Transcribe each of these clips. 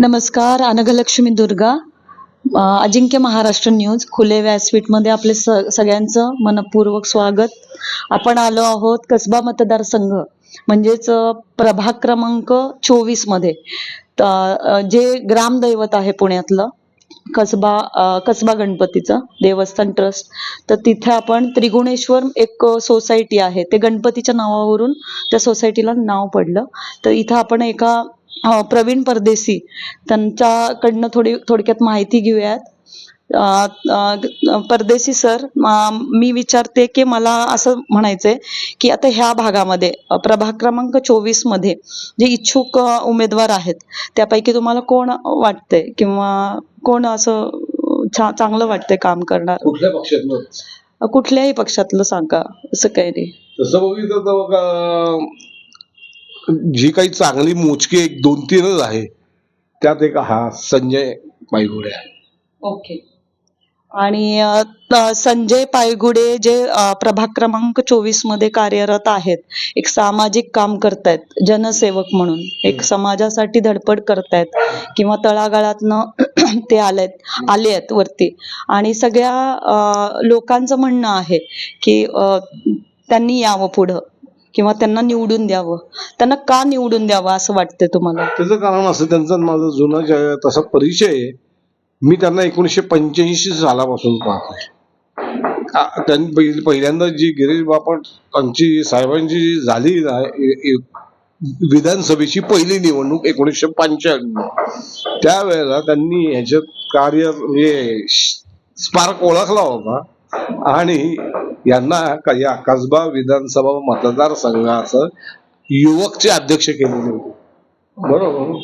नमस्कार अनघलक्ष्मी दुर्गा. अजिंक्य महाराष्ट्र न्यूज खुले व्यासपीठमध्ये आपले स सगळ्यांचं मनपूर्वक स्वागत. आपण आलो आहोत कसबा मतदारसंघ म्हणजेच प्रभाग क्रमांक चोवीसमध्ये. जे ग्रामदैवत आहे पुण्यातलं कसबा कसबा गणपतीचं देवस्थान ट्रस्ट तर तिथे आपण त्रिगुणेश्वर एक सोसायटी आहे. ते गणपतीच्या नावावरून त्या सोसायटीला नाव पडलं. तर इथं आपण एका प्रवीण परदेशी त्यांच्याकडनं थोडी थोडक्यात माहिती घेऊयात. परदेशी सर मी विचारते की मला असं म्हणायचंय की आता ह्या भागामध्ये प्रभाग क्रमांक चोवीसमध्ये जे इच्छुक उमेदवार आहेत त्यापैकी तुम्हाला कोण वाटतंय? किंवा कोण असं छा- चांगलं वाटतंय काम करणार? कुठल्या पक्षातलं? अ, कुठल्याही पक्षातलं सांगा असं काही नाही. तसं बघितलं तर जी काही चांगली मोजकी एक दोन तीनच आहे त्यात एक हा संजय पायगुडे आहे. ओके. आणि अ, संजय पायगुडे जे अ, प्रभाग क्रमांक चोवीसमध्ये कार्यरत आहेत एक सामाजिक काम करतायत जनसेवक म्हणून. एक समाजासाठी धडपड करतायत किंवा तळागाळातनं ते आलेत आले आहेत वरती. आणि सगळ्या अ, लोकांचं म्हणणं आहे की अ, त्यांनी यावं पुढं. किंवा त्यांना निवडून द्यावं. त्यांना का निवडून द्यावं असं वाटतंय तुम्हाला? त्याचं कारण असं त्यांचा माझा जुना तसा परिचय आहे मी त्यांना एकोणीसशे पंच्याऐंशी सालापासून पाहतोय आ- त्यांनी पहिल- पहिल्यांदा जी गिरीश बापट त्यांची साहेबांची जी झाली ना ए- ए- विधानसभेची पहिली निवडणूक एकोणीसशे पंच्याण्णव. त्यावेळेला त्यांनी ह्याच्यात कार्य म्हणजे स्पार्क ओळखला होता. आणि यांना या कसबा विधानसभा मतदारसंघाचं युवकचे अध्यक्ष केलेले होते. बरोबर?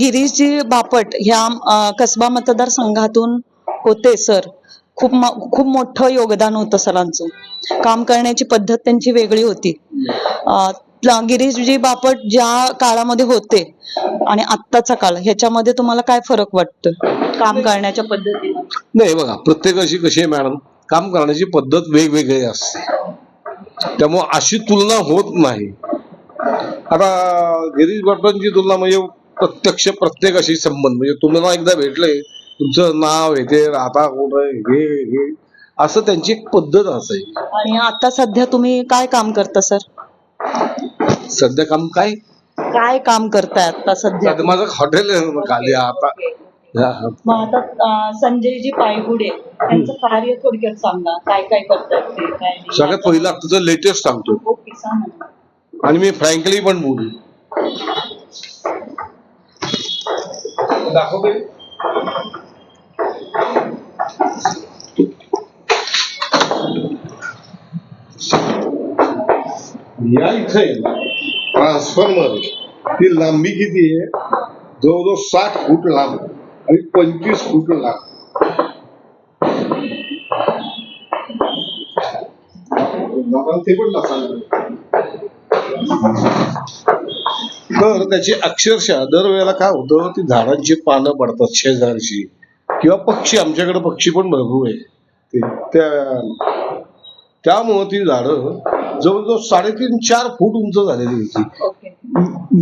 गिरीशजी बापट ह्या कसबा मतदारसंघातून होते सर. खूप खूप मोठं योगदान होतं सरांचं. काम करण्याची पद्धत त्यांची वेगळी होती. गिरीशजी बापट ज्या काळामध्ये होते आणि आत्ताचा काळ ह्याच्यामध्ये तुम्हाला काय फरक वाटतोय? काम करण्याच्या पद्धतीत? नाही बघा प्रत्येकाची कशी आहे मॅडम? काम करण्याची पद्धत वेगवेगळी असते. त्यामुळे अशी तुलना होत नाही. आता गिरीश भट्टांची तुलना म्हणजे प्रत्यक्ष प्रत्येकाशी संबंध. म्हणजे तुम्हाला एकदा भेटले तुमचं नाव हे ते राहता कुठं हे हे. असं त्यांची एक पद्धत असायची. आणि आता सध्या तुम्ही काय काम करता सर? सध्या काम काय? काय काम करताय आता सध्या? सध्या माझं हॉटेल आहे खाली आता. हा. मग आता अं, संजयजी पायगुडे यांचं कार्य थोडक्यात सांगा काय काय करतात ते काय नाही. सगळ्यात पहिला तुझं लेटेस्ट सांगतो. ओके सांगा ना. आणि मी फ्रँकली पण बोलू. दाखवते या इथे ट्रान्सफॉर्मर ती लांबी किती आहे? जवळजवळ साठ फूट लांब आणि पंचवीस फूट लांब. ते पण तर त्याची अक्षरशः दरवेळेला काय होतं? ती झाडांची पानं पडतात शेजारची. किंवा पक्षी आमच्याकडे पक्षी पण भरपूर आहे. त्या त्यामुळं ती झाडं जवळजवळ साडेतीन चार फूट उंच झालेली होती.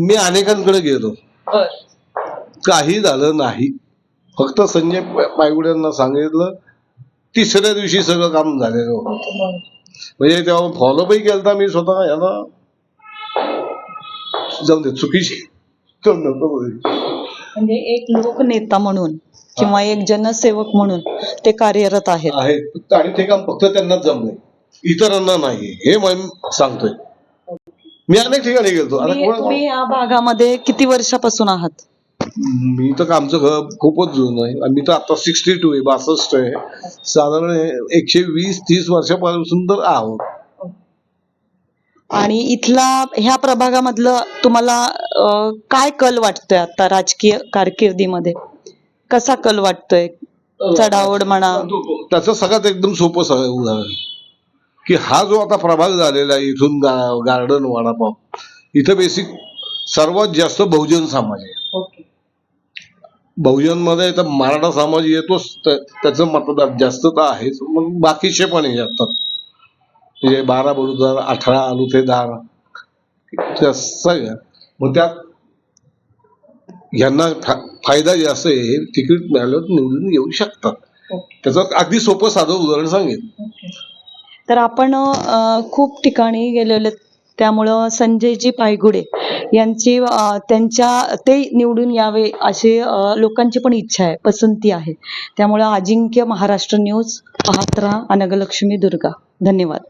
मी अनेकांकडे गेलो. काही झालं नाही. फक्त संजय पायगुड्यांना सांगितलं तिसऱ्या दिवशी सगळं काम झालेलं होतं. म्हणजे तेव्हा फॉलोअपही केलता मी स्वतः याला. जाऊ दे चुकीची. म्हणजे एक लोकनेता म्हणून किंवा एक जनसेवक म्हणून ते कार्यरत आहेत. आहेत. आणि ते काम फक्त त्यांनाच जमलंय. इतरांना नाही हे मी सांगतोय. मी अनेक ठिकाणी गेलतो. आता तुम्ही या भागामध्ये किती वर्षापासून आहात? मी तर आमचं घर खूपच जुनं आहे. आणि मी तर आता सिक्स्टी टू आहे बासष्ट आहे. साधारण एकशे वीस तीस वर्षापासून तर आहोत. आणि इथला ह्या प्रभागामधलं तुम्हाला अं, काय कल वाटतोय आता राजकीय कारकिर्दीमध्ये? कसा कल वाटतोय? चढाओढ म्हणा. त्याचं सगळ्यात एकदम सोपं सगळं उदाहरण. की हा जो आता प्रभाग झालेला आहे इथून गा- गार्डन वडापाव इथं बेसिक सर्वात जास्त बहुजन समाज आहे. ओके. बहुजनमध्ये तर मराठा समाज येतोच त्या- त्याचं मतदार जास्त तर आहेच मग बाकीचे पण येतात म्हणजे बारा बडुदार अठरा आलुतेदार सगळ्या मग त्यात यांना फायदा जास्त आहे तिकीट मिळाल्यावर निवडून येऊ शकतात. त्याचं अगदी सोपं साधं उदाहरण सांगेन. तर आपण खूप ठिकाणी गेलेलो. त्यामुळं संजयजी पायगुडे यांची त्यांच्या ते निवडून यावे असे लोकांची पण इच्छा आहे पसंती आहे. त्यामुळं अजिंक्य महाराष्ट्र न्यूज पाहत राहा अनगलक्ष्मी दुर्गा. धन्यवाद.